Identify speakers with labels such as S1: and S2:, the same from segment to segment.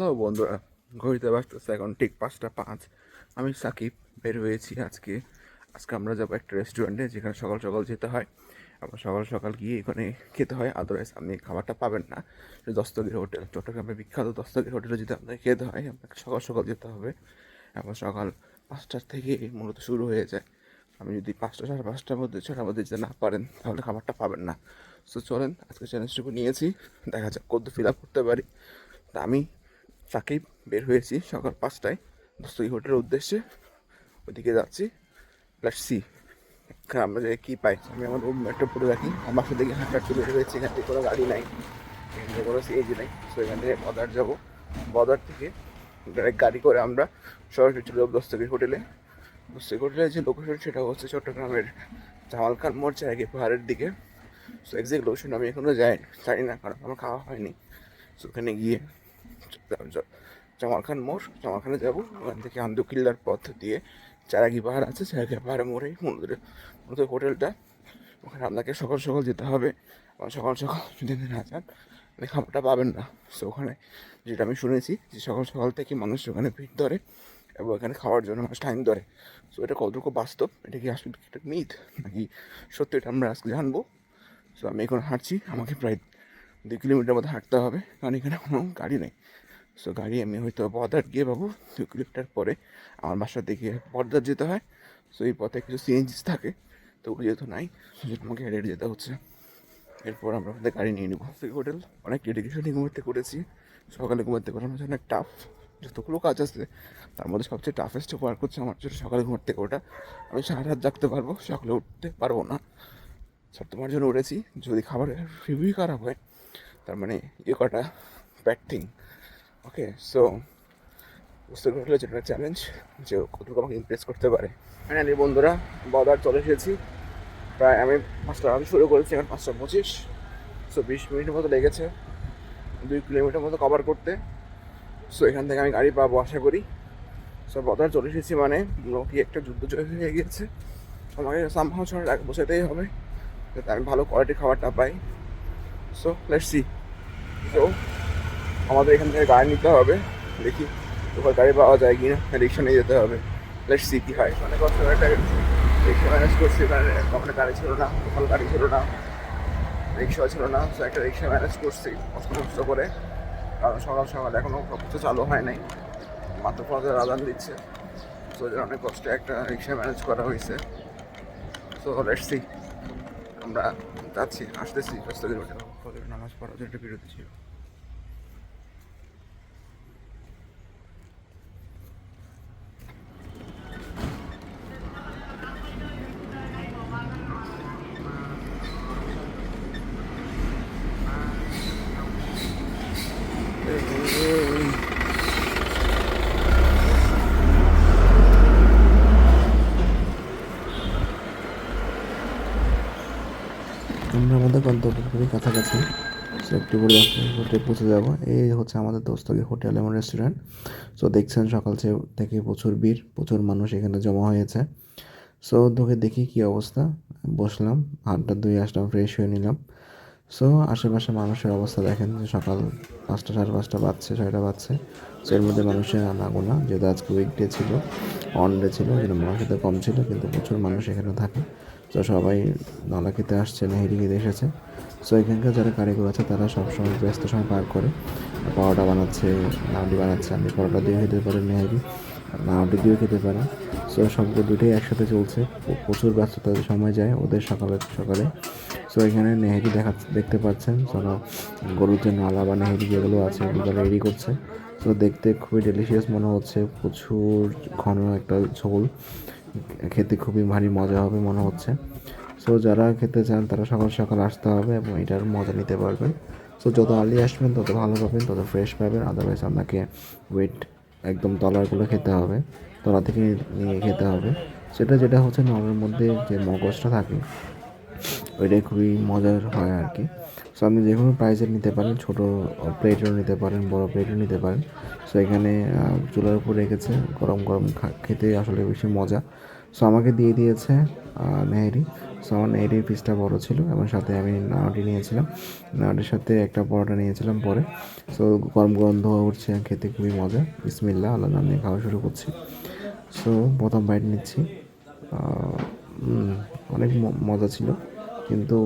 S1: Hello বন্ধুরা, ঘড়িতে বাজতেছে এখন ঠিক পাঁচটা পাঁচ। আমি সাকিব, বের হয়েছি আজকে। আজকে আমরা যাব একটা রেস্টুরেন্টে যেখানে সকাল সকাল যেতে হয়। আবার সকাল সকাল গিয়ে এখানে খেতে হয় আদারওয়াইজ আপনি খাবারটা পাবেন না। দস্তগির হোটেল, চট্টগ্রামের বিখ্যাত দস্তগির হোটেলে যদি আপনাকে খেতে হয়, আপনাকে সকাল সকাল যেতে হবে। আবার সকাল পাঁচটার থেকে মূলত শুরু হয়ে যায়। আমি যদি পাঁচটা, সাড়ে পাঁচটার মধ্যে ছটার মধ্যে যেতে না পারেন, তাহলে খাবারটা পাবেন না। সো চলেন, আজকে চ্যালেঞ্জটুকু নিয়েছি। দেখা যাক কত ফিল আপ করতে পারি। আমি সাকিব বের হয়েছি সকাল পাঁচটায়। দস্তগি হোটেলের উদ্দেশ্যে ওইদিকে যাচ্ছি। লেটস সি এখানে আমরা যে কী পাই। আমি আমার রুম একটা পরে রাখি আমার বাসা থেকে হাঁটা একটু বের হয়েছি, এখান থেকে কোনো গাড়ি নাই। এখান থেকে কোনো সিএজি নাই। সো এখান থেকে বদার যাব। বদার থেকে ডাইরেক্ট গাড়ি করে আমরা সরাসরি চলে যাব দস্তগির হোটেলে। দস্তগির হোটেলের যে লোকেশন সেটা হচ্ছে চট্টগ্রামের জামালখান মোড়, জায়গায় পাহাড়ের দিকে। সো এক্সাক্ট লোকেশন আমি এখনও যাই জানি না, কারণ আমার খাওয়া হয়নি। সো ওখানে গিয়ে জামালখান মোড় জামালখানে যাব। ওখান থেকে আন্দুকিল্লার পথ দিয়ে চারাগি পাহাড় আছে, চারাগি পাহাড়ে মোড়েই মূলত মূলত হোটেলটা। ওখানে আপনাকে সকাল সকাল যেতে হবে। সকাল সকাল যদি না যান খাবারটা পাবেন না। সো ওখানে যেটা আমি শুনেছি যে সকাল সকাল থেকে মানুষ ওখানে ভিড় ধরে এবং এখানে খাওয়ার জন্য মানুষ টাইম ধরে। সো এটা কতটুকু বাস্তব? এটা কি আসলে একটা মিথ নাকি সত্যি এটা আমরা আজকে জানব? সো আমি এখন হাঁটছি। আমাকে প্রায় দুই কিলোমিটার মতো হাঁটতে হবে। কারণ এখানে কোনো গাড়ি নেই। সো গাড়ি আমি হয়তো বদার গিয়ে পাবো। দুই কিলোমিটার পরে আমার বাসা থেকে বর্দার যেতে হয়। সো এই পথে কিছু সিএনজিস থাকে। তো ওগুলো যেহেতু নাই সেটা আমাকে যেতে হচ্ছে। এরপর আমরা আমাদের গাড়ি নিয়ে নেব। সেই হোটেল। অনেক ডেডিকেশন ঘুমাতে করেছি। সকালে ঘুমাতে করে আমার জন্য অনেক টাফ যতগুলো কাজ আছে, তার মধ্যে সবচেয়ে টাফেস্ট ওয়ার্ক হচ্ছে আমার জন্য সকালে ঘুমাতে ওটা আমি সারা রাত জাগতে পারব, সকালে উঠতে পারব না। সব তোমার জন্য উঠেছি। যদি খাবারের রিভিউ খারাপ হয়, তার মানে ইয়ে কটা ব্যাড থিং ওকে সো বুঝতে পারলে যেটা চ্যালেঞ্জ যে কতটুকু আমাকে ইমপ্রেস করতে পারে? ফাইনালি বন্ধুরা বদার চলে এসেছি। প্রায় আমি পাঁচটা আমি শুরু করেছি, এখন পাঁচটা পঁচিশ। সো বিশ মিনিটের মতো লেগেছে। দুই কিলোমিটার মতো কভার করতে। সো এখান থেকে আমি গাড়ি পাবো, আশা করি। সো বদার চলে এসেছি মানে কি একটা যুদ্ধ জয় হয়ে গিয়েছে। আমাকে সামহাও ছাড়া এক বসাতেই হবে, যাতে আমি ভালো কোয়ালিটির খাবারটা পাই। সো লেটস সি তো আমাদের এখান থেকে গাড়ি নিতে হবে, দেখি কোথাও গাড়ি পাওয়া যায় কি না রিক্সা নিয়ে যেতে হবে। লেটস সি কী হয়। অনেক কষ্ট একটা রিক্সা ম্যানেজ করছি, কারণ ওখানে গাড়ি ছিল না ওখানে গাড়ি ছিল না, রিক্সাও ছিল না তো একটা রিক্সা ম্যানেজ করছি কষ্ট কষ্ট করে। কারণ সকাল সকাল এখনও সব কিছু চালু হয় নাই, মাত্র ফজর আদান দিচ্ছে তো অনেক কষ্টে একটা রিক্সা ম্যানেজ করা হয়েছে। তো লেটস সি আমরা যাচ্ছি, আসতেছি হোটেল ফজর নামাজ পড়ার একটা বিরতি ছিল।
S2: গন্তব্যের খুবই কাছাকাছি। সো একটু পরে হোটেলে পৌঁছে যাব। এই হচ্ছে আমাদের দোস্তকে হোটেল এবং রেস্টুরেন্ট সো দেখছেন সকাল থেকে প্রচুর ভিড়, প্রচুর মানুষ এখানে জমা হয়েছে। সো ঢুকে দেখি কী অবস্থা। বসলাম হাতটা দুই আসলাম ফ্রেশ হয়ে নিলাম। সো আশেপাশে মানুষের অবস্থা দেখেন যে সকাল পাঁচটা, সাড়ে পাঁচটা বাজছে, ছয়টা বাজছে। সো এর মধ্যে মানুষের আনাগো না যেহেতু আজকে উইকডে ছিল অন ডে ছিল মানুষ কম ছিল, কিন্তু প্রচুর মানুষ এখানে থাকে। তো সবাই নালা খেতে আসছে নেহেরি খেতে এসেছে। সো এখানকার যারা কারিগর আছে, তারা সবসময় ব্যস্ত সময় পার করে। পরোটা বানাচ্ছে নাউডি বানাচ্ছে, আপনি পরোটা দিয়ে খেতে পারেন নেহেরি নাউডি দিয়েও খেতে পারেন। সো সবগুলো দুটোই একসাথে চলছে। প্রচুর ব্যস্ততার সময় যায় ওদের সকালে সকালে। সো এখানে নেহেরি দেখা, দেখতে পাচ্ছেন। সো গরুর যে নালা বা নেহেরি যেগুলো আছে ওগুলো রেডি করছে। তো দেখতে খুবই ডেলিশিয়াস মনে হচ্ছে। প্রচুর ঘন একটা ঝোল। খেতে খুবই ভারী মজা হবে মনে হচ্ছে। সো যারা খেতে চান, তারা সকাল সকাল আসতে হবে এবং এটার মজা নিতে পারবেন। সো যত আর্লি আসবেন, তত ভালো পাবেন, তত ফ্রেশ পাবেন। আদারওয়াইজ আপনাকে ওয়েট একদম তলারগুলো খেতে হবে। তলা থেকে নিয়ে খেতে হবে। সেটা যেটা হচ্ছে নলের মধ্যে যে মগজটা থাকে, ওইটাই খুবই মজার হয় আর কি। সো আপনি যে কোনো প্রাইজের নিতে পারেন, ছোটো প্লেটেরও নিতে পারেন, বড় প্লেটও নিতে পারেন। সো এখানে চুলার উপর রেখেছে গরম গরম খেতে আসলে বেশি মজা। সো আমাকে দিয়ে দিয়েছে নেহেরি সো আমার নেহেরির পিসটা বড় ছিল এবং সাথে আমি নাওয়াটি নিয়েছিলাম। নাওয়াটির সাথে একটা পরোটা নিয়েছিলাম পরে। সো গরম গরম ধোয়া উঠছে, খেতে খুবই মজা। বিসমিল্লা আল্লাহ নাম নিয়ে খাওয়া শুরু করছি। সো প্রথম বাইট নিচ্ছি। অনেক মজা ছিল। কিন্তু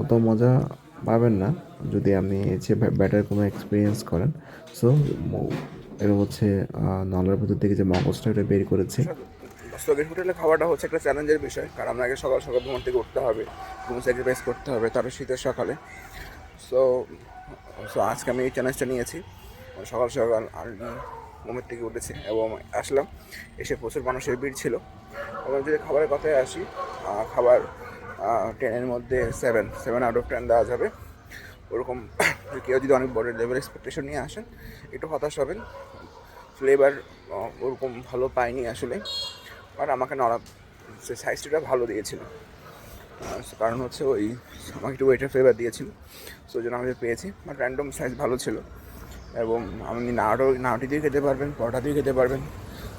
S2: অত মজা পাবেন না যদি আপনি চেয়ে ব্যাটার কোনো এক্সপিরিয়েন্স করেন। সো এটা হচ্ছে নলের ভিতর থেকে যে মগজটা, এটা বের করেছি।
S1: দস্তকের হোটেলে খাওয়াটা হচ্ছে একটা চ্যালেঞ্জের বিষয়, কারণ আপনাকে সকাল সকাল ঘুম থেকে উঠতে হবে, ঘুম স্যাক্রিফাইস করতে হবে তারও শীতের সকালে। সো সো আজকে আমি এই চ্যালেঞ্জটা নিয়েছি। সকাল সকাল আর ঘুমের থেকে উঠেছি এবং আসলাম। এসে প্রচুর মানুষের ভিড় ছিল। এবং যদি খাবারের কথায় আসি খাবার টেনের মধ্যে seven seven out of ten দেওয়া যাবে। ওরকম কেউ যদি অনেক বড় লেভেল এক্সপেকটেশন নিয়ে আসেন, একটু হতাশ হবেন। ফ্লেভার ওরকম ভালো পাইনি আসলে। আর আমাকে নড়া, সে সাইজটা ভালো দিয়েছিল। কারণ হচ্ছে ওই, আমাকে একটু ওয়েটার ফ্লেভার দিয়েছিল। সো জন্য আমি পেয়েছি। বাট র্যান্ডম সাইজ ভালো ছিল। এবং আপনি নাড়ো, নাড়টি দিয়ে খেতে পারবেন, পরোটা দিয়ে খেতে পারবেন।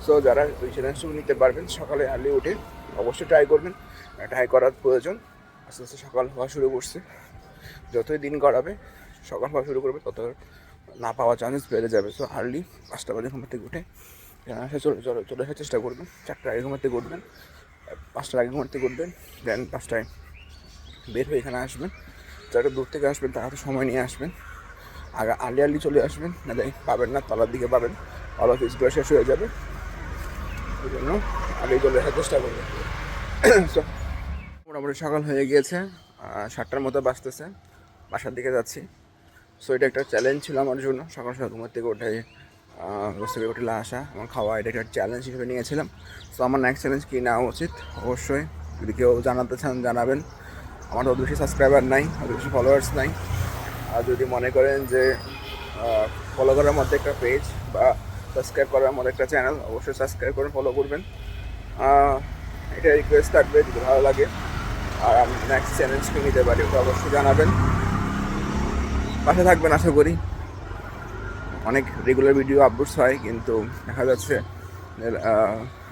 S1: সো যারা ওই চ্যালেঞ্জটুকু নিতে পারবেন, সকালে আর্লি উঠে অবশ্যই ট্রাই করবেন। ট্রাই করার প্রয়োজন। আস্তে আস্তে সকাল হওয়া শুরু করছে। যতই দিন গড়াবে সকাল হওয়া শুরু করবে তত না পাওয়ার চান্স বেড়ে যাবে। সো আর্লি পাঁচটা বাজে ঘুম থেকে উঠে এখানে আসা চলে চলে আসার চেষ্টা করবেন। চারটার আগে ঘুমাতে উঠবেন। পাঁচটার আগে ঘুমাতে উঠবেন দেন পাঁচটায় বের হয়ে এখানে আসবেন। যারা দূর থেকে আসবেন তারা তো সময় নিয়ে আসবেন। আগে আর্লি আর্লি চলে আসবেন না দেখ পাবেন না তলার দিকে পাবেন। অল অফিসগুলো শেষ হয়ে যাবে। ওই জন্য আগেই চলে আসার চেষ্টা করবেন। So, মোটামুটি সকাল হয়ে গিয়েছে সাতটার মতো বাজতেছে, বাসার দিকে যাচ্ছি। সো এটা একটা চ্যালেঞ্জ ছিল আমার জন্য। সকাল সকাল ঘুমের থেকে বসে থেকে হোটেলে আসা এবং খাওয়া, এটা একটা চ্যালেঞ্জ হিসেবে নিয়েছিলাম। সো আমার নেক্সট চ্যালেঞ্জ কী নেওয়া উচিত? অবশ্যই যদি কেউ জানাতে চান, জানাবেন। আমার অত বেশি সাবস্ক্রাইবার নাই, অত বেশি ফলোয়ার্স নাই। আর যদি মনে করেন যে ফলো করার মধ্যে একটা পেজ বা সাবস্ক্রাইব করার মধ্যে একটা চ্যানেল অবশ্যই সাবস্ক্রাইব করে ফলো করবেন। এটা রিকোয়েস্ট থাকবে, যদি ভালো লাগে। আর আমি নেক্সট চ্যালেঞ্জ কি নিতে পারি, ওটা অবশ্যই জানাবেন। পাশে থাকবেন, আশা করি। অনেক রেগুলার ভিডিও আপলোডস হয়, কিন্তু দেখা যাচ্ছে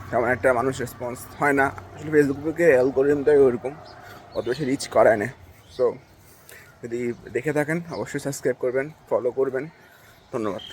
S1: তেমন একটা মানুষ রেসপন্স হয় না। আসলে ফেসবুকে অ্যালগোরিদমটাই ওরকম অত বেশি রিচ করায় না। সো যদি দেখে থাকেন, অবশ্যই সাবস্ক্রাইব করবেন ফলো করবেন। ধন্যবাদ।